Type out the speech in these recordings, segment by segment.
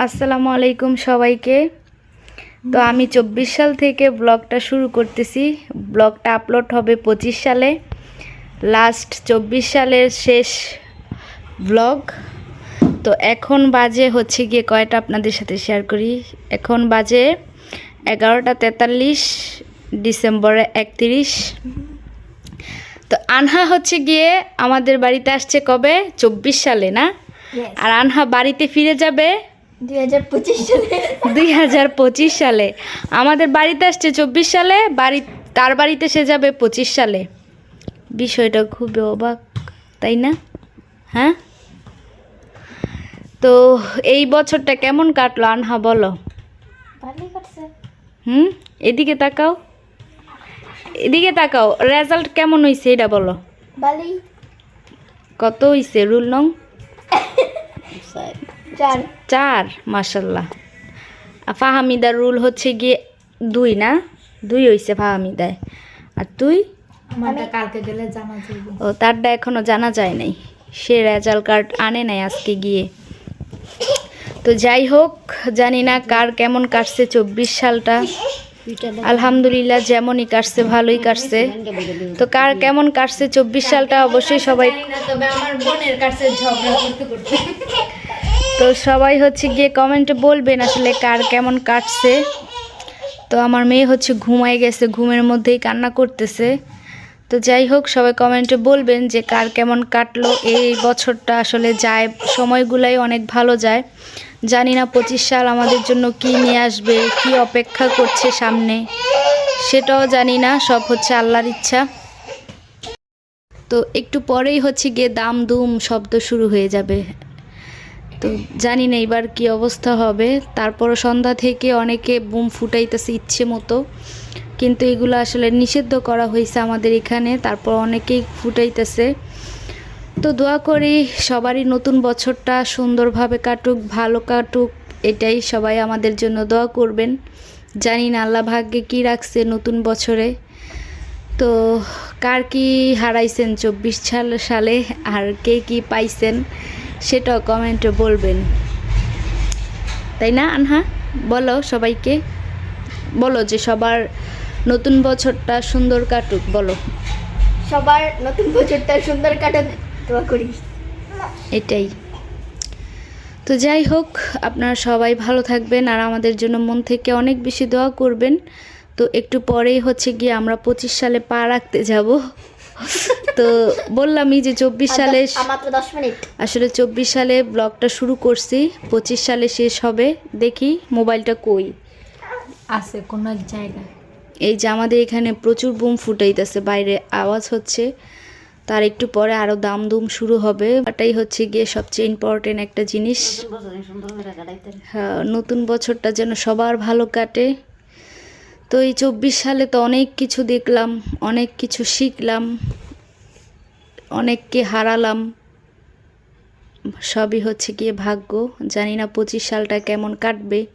আসসালামু আলাইকুম সবাইকে। তো আমি চব্বিশ সাল থেকে ব্লগটা শুরু করতেছি। ব্লগটা আপলোড হবে পঁচিশ সালে। লাস্ট চব্বিশ সালের শেষ ব্লগ। তো এখন বাজে হচ্ছে গিয়ে কয়টা আপনাদের সাথে শেয়ার করি। এখন বাজে এগারোটা তেতাল্লিশ ডিসেম্বরে একত্রিশ। তো আনহা হচ্ছে গিয়ে আমাদের বাড়িতে আসছে কবে? চব্বিশ সালে না? আর আনহা বাড়িতে ফিরে যাবে দুই হাজার পঁচিশ সালে। আমাদের বাড়িতে আসছে চব্বিশ সালে বাড়ি তার বাড়িতে সে যাবে পঁচিশ সালে। বিষয়টা খুবই অবাক তাই না? হ্যাঁ? তো এই বছরটা কেমন কাটলো? আনহা বলো। হুম? এদিকে তাকাও। এদিকে তাকাও। রেজাল্ট কেমন হয়েছে এটা বলো। কত হয়েছে রুল নং? চার। চার মাসাল্লাহ ফাহামিদার রুল হচ্ছে গিয়ে দুই না? দুই হয়েছে ফাহামিদায়। আর তুই? ও তারটা এখনও জানা যায় নাই। সে রেজাল্ট কার্ড আনে নাই আজকে গিয়ে। তো যাই হোক জানি না কার কেমন কাটছে চব্বিশ সালটা। আলহামদুলিল্লাহ যেমনই কাটছে ভালোই কাটছে। তো কার কেমন কাটছে চব্বিশ সালটা অবশ্যই সবাই তবে আমার বোনের কাছে ঝগড়া করতে করতে। তো সবাই হচ্ছে গিয়ে কমেন্টে বলবেন আসলে কার কেমন কাটছে। তো আমার মেয়ে হচ্ছে ঘুমায় গেছে, ঘুমের মধ্যেই কান্না করতেছে। তো যাই হোক, সবাই কমেন্টে বলবেন যে কার কেমন কাটলো, এই বছরটা আসলে যায়, সময়গুলাই অনেক ভালো যায়। জানি না পঁচিশ সাল আমাদের জন্য কি নিয়ে আসবে, কি অপেক্ষা করছে সামনে, সেটাও জানি না, সব হচ্ছে আল্লাহর ইচ্ছা। তো একটু পরেই হচ্ছে গিয়ে দাম দুম শব্দ শুরু হয়ে যাবে। তো জানি না এবার কি অবস্থা হবে। তারপরও সন্ধ্যা থেকে অনেকে বুম ফুটাইতেছে ইচ্ছে মতো। কিন্তু এগুলো আসলে নিষিদ্ধ করা হয়েছে আমাদের এখানে, তারপর অনেকেই ফুটাইতেছে। তো দোয়া করি সবারই নতুন বছরটা সুন্দরভাবে কাটুক, ভালো কাটুক, এটাই সবাই আমাদের জন্য দোয়া করবেন। জানি না আল্লাহ ভাগ্যে কি রাখছে নতুন বছরে। তো কার কি হারাইছেন চব্বিশ সাল সালে আর কে কি পাইছেন? সেটাও কমেন্টে বলবেন। তাই না আনহা? বলো সবাইকে। বলো যে সবার নতুন বছরটা সুন্দর কাটুক বলো। সবার নতুন বছরটা সুন্দর কাটুক দোয়া করি। এটাই। তো যাই হোক আপনারা সবাই ভালো থাকবেন আর আমাদের জন্য মন থেকে অনেক বেশি দোয়া করবেন। তো একটু পরেই হচ্ছে গিয়ে আমরা পঁচিশ সালে পা রাখতে যাব। তো বললামই যে চব্বিশ সালে আসলে চব্বিশ সালে ব্লগটা শুরু করছি পঁচিশ সালে শেষ হবে দেখি মোবাইলটা কই। আছে কোন এক জায়গায়। এই যে আমাদের এখানে প্রচুর বুম ফুটাইতেছে বাইরে আওয়াজ হচ্ছে তার একটু পরে আরও দাম দুম শুরু হবে এটাই হচ্ছে গিয়ে সবচেয়ে ইম্পর্টেন্ট একটা জিনিস। হ্যাঁ নতুন বছরটা যেন সবার ভালো কাটে। তো এই চব্বিশ সালে তো অনেক কিছু দেখলাম অনেক কিছু শিখলাম। অনেককে হারালাম। সবই হচ্ছে গিয়ে ভাগ্য। জানি না পঁচিশ সালটা কেমন কাটবে।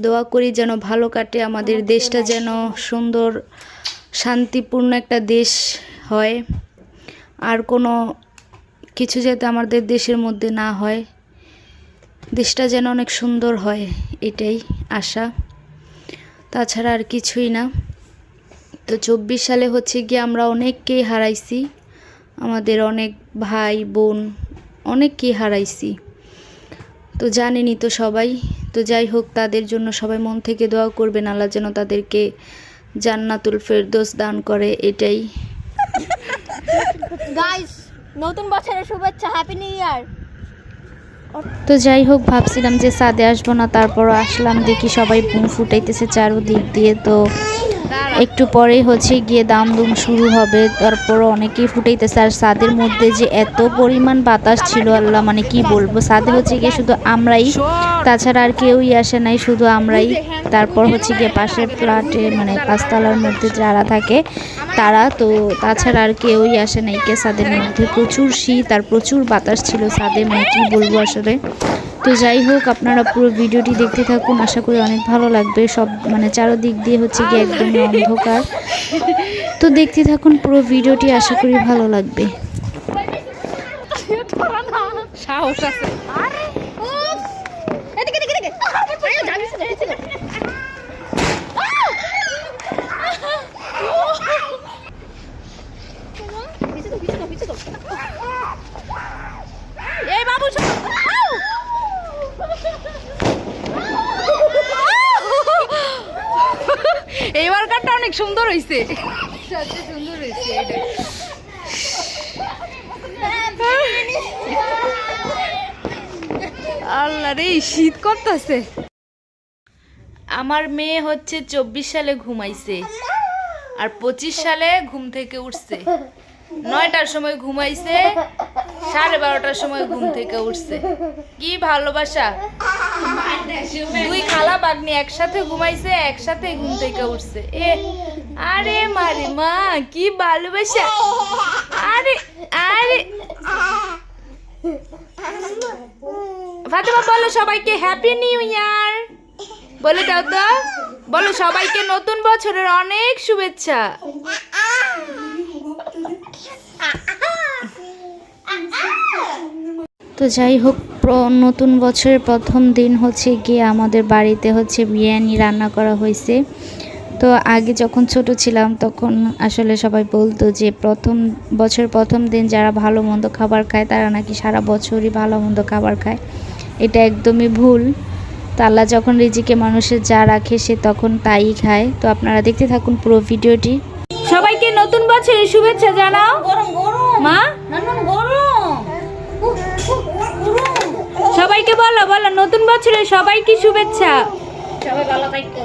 দোয়া করি যেন ভালো কাটে আমাদের দেশটা যেন সুন্দর শান্তিপূর্ণ একটা দেশ হয়। আর কোনো কিছু যাতে আমাদের দেশের মধ্যে না হয়। দেশটা যেন অনেক সুন্দর হয় এটাই আশা। তাছাড়া আর কিছুই না। তো চব্বিশ সালে হচ্ছে গিয়ে আমরা অনেককেই হারাইছি। আমাদের অনেক ভাই বোন অনেককেই হারাইছি। তো জানেনই তো সবাই। তো যাই হোক তাদের জন্য সবাই মন থেকে দোয়া করবেন। আল্লাহ যেন তাদেরকে জান্নাতুল ফেরদোস দান করে এটাই। গাইস নতুন বছরের শুভেচ্ছা হ্যাপি নিউ ইয়ার তো যাই হোক ভাবছিলাম যে সাদে আসব না তারপরও আসলাম। দেখি সবাই বুম ফুটাইতেছে চারোদিক দিয়ে তো একটু পরেই হচ্ছে গিয়ে দাম দুম শুরু হবে। তারপর অনেকেই ফুটাইতেছে। আর সাদের মধ্যে যে এত পরিমাণ বাতাস ছিল, আল্লাহ মানে কি বলব? সাদে হচ্ছে গিয়ে শুধু আমরাই, তাছাড়া আর কেউই আসে নাই, শুধু আমরাই। তারপর হচ্ছে গিয়ে পাশের ফ্ল্যাটে মানে পাঁচতলার মধ্যে যারা থাকে, তারা তো তাছাড়া আর কেউই আসে নাই কে ছাদের মধ্যে। প্রচুর শীত আর প্রচুর বাতাস ছিল ছাদে মানে কী বলব আসলে? তো যাই হোক আপনারা পুরো ভিডিওটি দেখতে থাকুন আশা করি অনেক ভালো লাগবে সব মানে চারোদিক দিয়ে হচ্ছে কি একদম অন্ধকার তো দেখতে থাকুন পুরো ভিডিওটি আশা করি ভালো লাগবে এদিকে এদিকে অনেক সুন্দর হয়েছে সুন্দর হয়েছে আল্লাহ রে শীত করতেছে। আমার মেয়ে হচ্ছে চব্বিশ সালে ঘুমাইছে আর পঁচিশ সালে ঘুম থেকে উঠছে। নয়টার সময় ঘুমাইছে, সাড়ে বারোটার সময় ঘুম থেকে উঠছে। কি ভালোবাসা। দুই খালা বাগনি একসাথে ঘুমাইছে, একসাথে ঘুম থেকে উঠছে। এ, আরে মারে মা, কি ভালোবাসা। আরে আরে। ফাতেমা, বলো সবাইকে হ্যাপি নিউ ইয়ার বলে দাও তো। বলো সবাইকে নতুন বছরের অনেক শুভেচ্ছা। তো যাই হোক নতুন বছরের প্রথম দিন হচ্ছে গিয়ে আমাদের বাড়িতে হচ্ছে বিরিয়ানি রান্না করা হয়েছে। তো আগে যখন ছোট ছিলাম তখন আসলে সবাই বলতো যে প্রথম বছর প্রথম দিন যারা ভালো মন্দ খাবার খায় তারা নাকি সারা বছরই ভালো মন্দ খাবার খায়। এটা একদমই ভুল। তো আল্লাহ যখন রিজিকে মানুষের যা রাখে সে তখন তাই খায়। তো আপনারা দেখতে থাকুন পুরো ভিডিওটি। সবাইকে নতুন বছরের শুভেচ্ছা জানাও। গরম গরম। মা? নানুন গরম। সবাইকে বলো বলো নতুন সবাইকে শুভেচ্ছা। সবাই ভালো থাকো।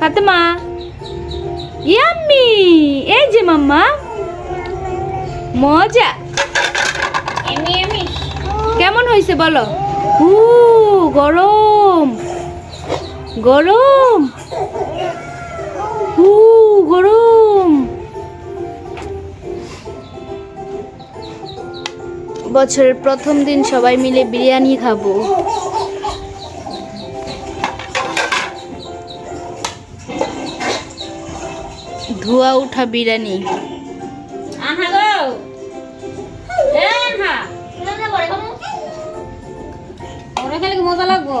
ফাতেমা ইয়াম্মি এই যে মাম্মা। মজা। কেমন হয়েছে বলো? উ গরম। গরম। উ গরম। বছরের প্রথম দিন সবাই মিলে বিরিয়ানি খাব। ধোয়া উঠা বিরিয়ানি। মজা লাগবো।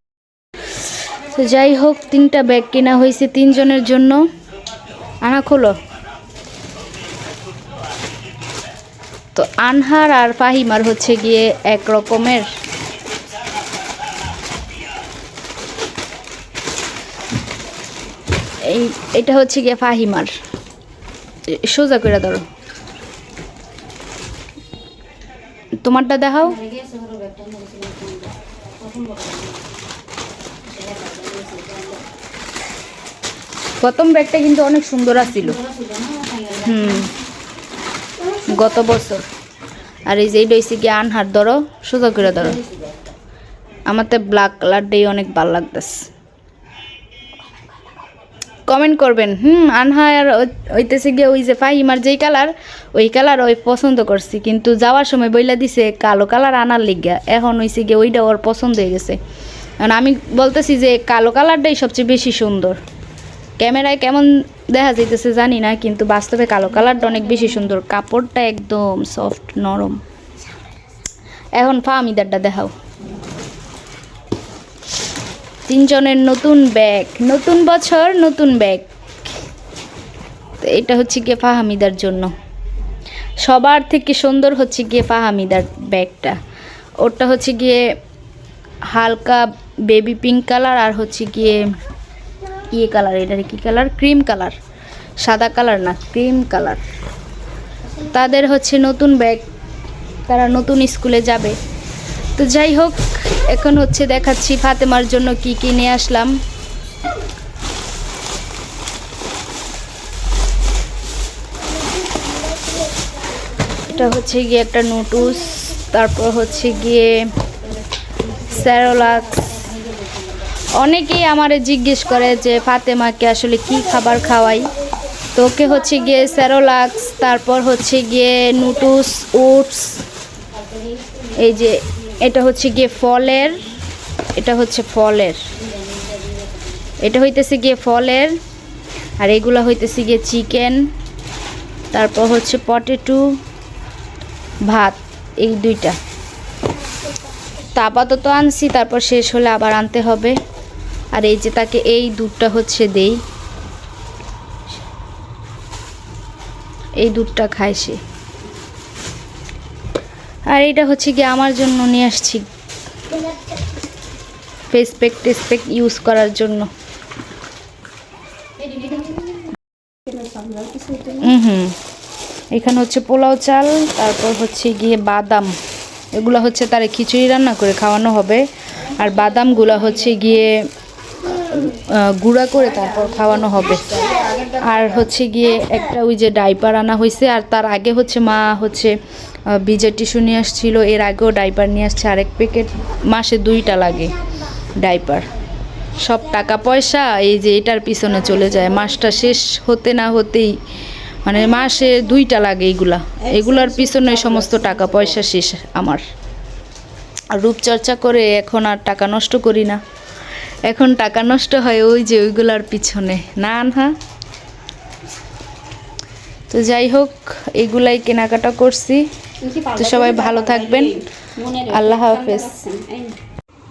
তো যাই হোক, তিনটা ব্যাগ কেনা হয়েছে তিনজনের জন্য। আনা খোলো। তো আনহার আর ফাহিমার হচ্ছে গিয়ে এক রকমের। এই, এটা হচ্ছে গিয়ে ফাহিমার। সোজা করে ধরো। তোমারটা দেখাও। প্রথম ব্যাগটা কিন্তু অনেক সুন্দর আছিল। হুম। গত বছর। আর এই যে হয়েছে কি আনহার ধরো সোজা করে ধরো আমার তো ব্ল্যাক কালারটাই অনেক ভালো লাগতেছে। কমেন্ট করবেন, হুম, আনহা আর হইতেছে গিয়ে ওই যে ফাহিমার যেই কালার ওই কালার ওই পছন্দ করছি। কিন্তু যাওয়ার সময় বইলা দিছে কালো কালার আনার লিগা। এখন হইছে গিয়ে ওইটা ওর পছন্দ হয়ে গেছে। কারণ আমি বলতেছি যে কালো কালারটাই সবচেয়ে বেশি সুন্দর। ক্যামেরায় কেমন দেখা যাইতেছে জানি না, কিন্তু বাস্তবে কালো কালারটা অনেক বেশি সুন্দর। কাপড়টা একদম সফট নরম। এখন ফাহমিদারটা দেখাও। তিনজনের নতুন ব্যাগ নতুন বছর, নতুন ব্যাগ এটা হচ্ছে গিয়ে ফাহামিদার জন্য। সবার থেকে সুন্দর হচ্ছে গিয়ে ফাহামিদার ব্যাগটা ওরটা হচ্ছে গিয়ে হালকা বেবি পিঙ্ক কালার আর হচ্ছে গিয়ে ইয়ে কালার, এটার কি কালার? ক্রিম কালার, সাদা কালার না, ক্রিম কালার। তাদের হচ্ছে নতুন ব্যাগ, তারা নতুন স্কুলে যাবে। তো যাই হোক, এখন হচ্ছে দেখাচ্ছি ফাতেমার জন্য কি কি নিয়ে আসলাম। এটা হচ্ছে গিয়ে একটা নোটুস তারপর হচ্ছে গিয়ে স্যারোলাক্স অনেকেই আমারে জিজ্ঞেস করে যে, ফাতেমাকে আসলে কি খাবার খাওয়াই? তো ওকে হচ্ছে গিয়ে স্যারোলাক্স, তারপর হচ্ছে গিয়ে নুটুস ওটস, এই যে, এটা হচ্ছে গিয়ে ফলের, এটা হচ্ছে ফলের, এটা হইতেছে গিয়ে ফলের, আর এগুলো হইতেছে গিয়ে চিকেন, তারপর হচ্ছে পটেটো, ভাত, এই দুইটা। তা আপাতত আনছি, তারপর শেষ হলে আবার আনতে হবে। আর এই যে তাকে এই দুধটা হচ্ছে দেই। এই দুধটা খায় সে। আর এটা হচ্ছে গিয়ে আমার জন্য নিয়ে আসছি। ফেস প্যাক টেস প্যাক ইউজ করার জন্য। হুম। এখানে হচ্ছে পোলাও চাল, তারপর হচ্ছে গিয়ে বাদাম। এগুলো হচ্ছে তারে খিচুড়ি রান্না করে খাওয়ানো হবে। আর বাদামগুলো হচ্ছে গিয়ে গুঁড়া করে তারপর খাওয়ানো হবে। আর হচ্ছে গিয়ে একটা ওই যে ডাইপার আনা হয়েছে আর তার আগে হচ্ছে মা হচ্ছে বীজের টিস্যু নিয়ে আসছিল, এর আগেও ডাইপার নিয়ে আসছে। আরেক প্যাকেট মাসে দুইটা লাগে ডাইপার। সব টাকা পয়সা, এই যে এটার পিছনে চলে যায়। মাসটা শেষ হতে না হতেই মানে মাসে দুইটা লাগে এইগুলা এগুলার পিছনে সমস্ত টাকা পয়সা শেষ আমার। আর রূপচর্চা করে এখন আর টাকা নষ্ট করি না। এখন টাকা নষ্ট হয় ওই যে ওইগুলার পিছনে। না না তো যাই হোক, এগুলাই কেনাকাটা করছি। তো সবাই ভালো থাকবেন। আল্লাহ হাফেজ।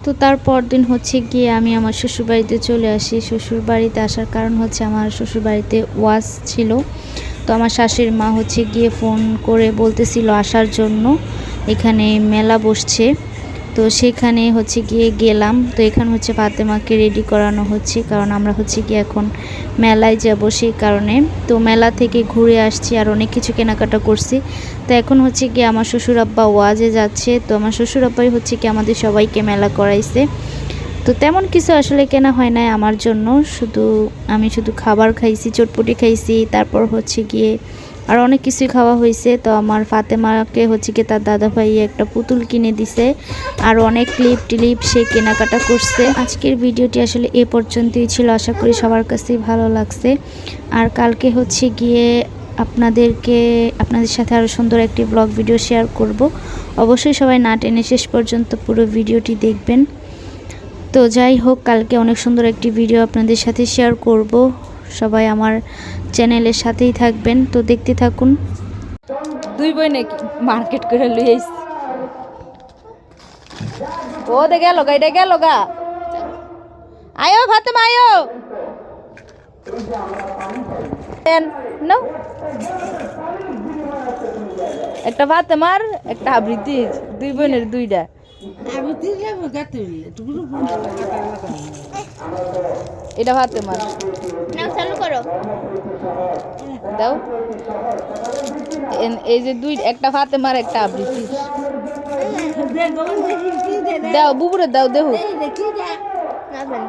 তো তারপর দিন হচ্ছে গিয়ে আমি আমার শ্বশুরবাড়িতে চলে আসি। শ্বশুরবাড়িতে আসার কারণ হচ্ছে আমার শ্বশুরবাড়িতে ওয়াজ ছিল। তো আমার শাশুড়ির মা হচ্ছে গিয়ে ফোন করে বলতেছিল আসার জন্য। এখানে মেলা বসছে। তো সেখানে হচ্ছে গিয়ে গেলাম। তো এখানে হচ্ছে ফাতেমাকে রেডি করানো হচ্ছে, কারণ আমরা হচ্ছে গিয়ে এখন মেলায় যাব সেই কারণে। তো মেলা থেকে ঘুরে আসছি আর অনেক কিছু কেনাকাটা করছি। তো এখন হচ্ছে গিয়ে আমার শ্বশুর আব্বা ওয়াজে যাচ্ছে, তো আমার শ্বশুর আব্বাই হচ্ছে কি আমাদের সবাইকে মেলা করাইছে। তো তেমন কিছু আসলে কেনা হয় নাই আমার জন্য, শুধু আমি শুধু খাবার খাইছি, চটপটি খাইছি, তারপর হচ্ছে গিয়ে আর অনেক কিছুই খাওয়া হয়েছে। তো আমার ফাতেমাকে হচ্ছে গিয়ে তার দাদা ভাই একটা পুতুল কিনে দিছে আর অনেক ক্লিপ টিলিপ সে কেনাকাটা করছে। আজকের ভিডিওটি আসলে এ পর্যন্তই ছিল। আশা করি সবার কাছেই ভালো লাগছে। আর কালকে হচ্ছে গিয়ে আপনাদেরকে, আপনাদের সাথে আরও সুন্দর একটি ব্লগ ভিডিও শেয়ার করব। অবশ্যই সবাই না টেনে শেষ পর্যন্ত পুরো ভিডিওটি দেখবেন। তো যাই হোক, কালকে অনেক সুন্দর একটি ভিডিও আপনাদের সাথে শেয়ার করব। সবাই আমার চ্যানেলের সাথেই থাকবেন। তো দেখতে থাকুন। দুই বই নাকি? মার্কেট করে আইছি। ও, দে গেল গা, এটা গেল গা। আয়ো, ফাতেমা, আয়ো। একটা ফাতেমার, একটা আবৃত্তি দুই বোনের দুইটা। এটা ফাতেমার নাও চালু করো। দাও। এই যে দুই একটা ফাতেমার একটা আবৃত্তি দাও বুবুরে দাও দেহু।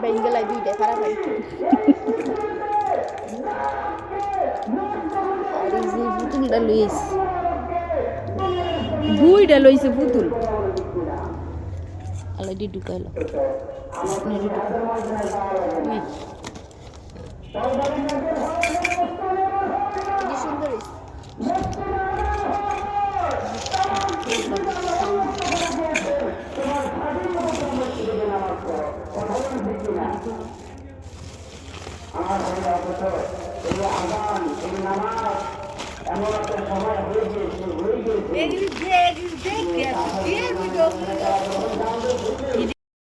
বেঙ্গলায় দুইটা খারাপ হয়। পুতুলটা লইস বুইটা লইছে পুতুল। আলাইডি ঢুকাইলো নেড়ি ঢুকাইলো